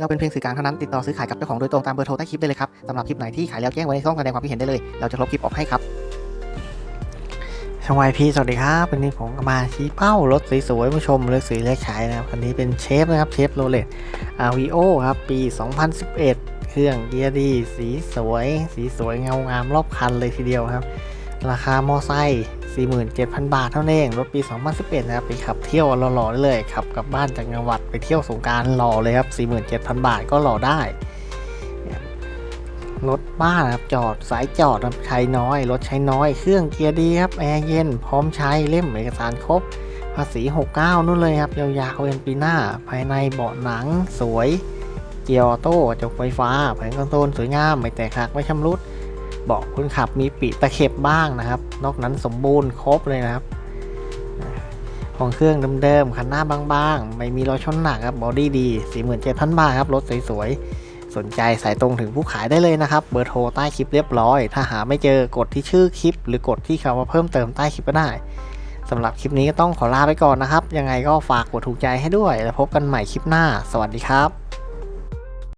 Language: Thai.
เราเป็นเพียงสื่อกลางเท่านั้นติดต่อซื้อขายกับเจ้าของโดยตรงตามเบอร์โทรใต้คลิปได้เลยครับสำหรับคลิปไหนที่ขายแล้วแจ้งไว้ในช่องแสดงความคิดเห็นได้เลยเราจะลบคลิปออกให้ครับช่องวายพีสวัสดีครับวันนี้ผมก็มาชี้เป้ารถสวยๆผู้ชมเลือกซื้อเลือกขายนะครับคันนี้เป็นเชฟนะครับเชฟโรเลตอาวีโอครับปี 2011 เครื่องเกียร์ดี สีสวย สีสวยเงางามรอบคันเลยทีเดียวครับ ราคา มอไซค์47,000 บาทเท่านั้นเอง รถปี 2011 นะครับ ไปขับเที่ยวหล่อๆได้เลย ขับกลับบ้านจากจังหวัดไปเที่ยวสงการหล่อเลยครับ 47,000 บาทก็หล่อได้ รถบ้านครับ จอดสายจอดใช้น้อย รถใช้น้อย เครื่องเกียร์ดีครับ แอร์เย็น พร้อมใช้ เล่มเอกสารครบ ภาษี 69 นู่นเลยครับ ยาวๆเอ็นปีหน้า ภายในเบาะหนังสวย เกียร์ออโต้จกไฟฟ้า แผงคอนโซลสวยงาม ไม่แตกหัก ไม่ชำรุด บาะคนขับมีปีตะเข็บบ้างนะครับ นอกนั้นสมบูรณ์ครบเลยนะครับ ของเครื่องเดิมๆคันหน้าบางๆ ไม่มีรอยชนหนักครับบอดี้ดี 47,000 บาทครับ รถสวยๆ สนใจสายตรงถึงผู้ขายได้เลยนะครับ เบอร์โทรใต้คลิปเรียบร้อย ถ้าหาไม่เจอกดที่ชื่อคลิป หรือกดที่คำว่าเพิ่มเติมใต้คลิปก็ได้สำหรับคลิปนี้ก็ต้องขอลาไปก่อนนะครับ ยังไงก็ฝากกดถูกใจให้ด้วย แล้วพบกันใหม่คลิปหน้า สวัสดีครับ